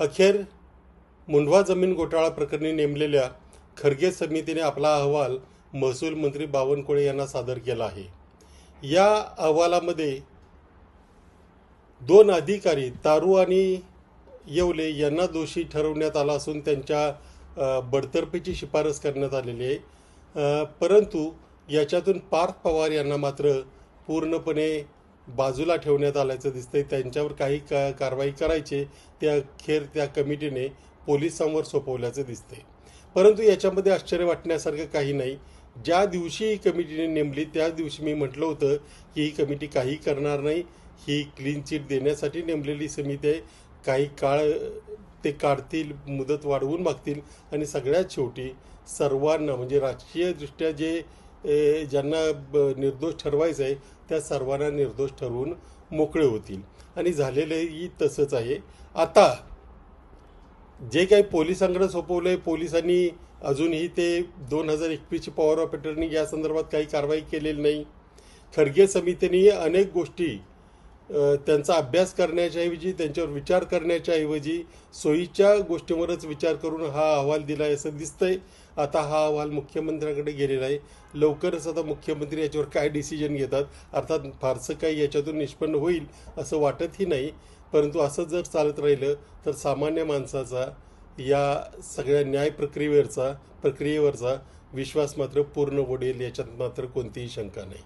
अखेर मुंढवा जमीन घोटाळा प्रकरणी नेमलेल्या खरगे समितीने आपला अहवाल महसूल मंत्री बावनकुळे यांना सादर केला आहे. या अहवालामध्ये दोन अधिकारी तारू आणि येवले यांना दोषी ठरवण्यात आला असून त्यांच्या बडतर्फीची शिफारस करण्यात आलेली आहे. परंतु याच्यातून पार्थ पवार यांना मात्र पूर्णपणे बाजूला ठेवण्यात आल्याचं दिसतंय. त्यांच्यावर काही का कारवाई करायचे त्या खेर त्या कमिटीने पोलिसांवर सोपवल्याचं दिसतंय. परंतु याच्यामध्ये आश्चर्य वाटण्यासारखं काही नाही. ज्या दिवशी ही कमिटीने नेमली त्याच दिवशी मी म्हटलं होतं की ही कमिटी काही करणार नाही. ही क्लीन चिट देण्यासाठी नेमलेली समिती आहे. काही काळ ते काढतील मुदत वाढवून मागतील. आणि सगळ्यात शेवटी सर्वांना म्हणजे राजकीयदृष्ट्या जे ज्यांना ब- निर्दोष ठरवायचं आहे त्या सर्वांना निर्दोष ठरवून मोकळे होतील. आणि झालेलंही तसंच आहे. आता जे काही पोलिसांकडे सोपवलं आहे पोलिसांनी अजूनही ते दोन हजार एकवीसची पॉवर ऑफ अटर्नी या संदर्भात काही कारवाई केलेली नाही. खरगे समितीने अनेक गोष्टी त्यांचा अभ्यास करण्याच्या ऐवजी त्यांच्यावर विचार करण्याच्या ऐवजी सोयीच्या गोष्टींवरच विचार करून हा अहवाल दिला आहे असं दिसतंय. आता हा अहवाल मुख्यमंत्र्यांकडे गेलेला आहे. लवकरच आता मुख्यमंत्री याच्यावर काय डिसिजन घेतात? अर्थात फारसं काही याच्यातून निष्पन्न होईल असं वाटतही नाही. परंतु असं जर चालत राहिलं तर सामान्य माणसाचा या सगळ्या न्याय प्रक्रियेवरचा प्रक्रियेवरचा विश्वास मात्र पूर्ण उडेल याच्यात मात्र कोणतीही शंका नाही.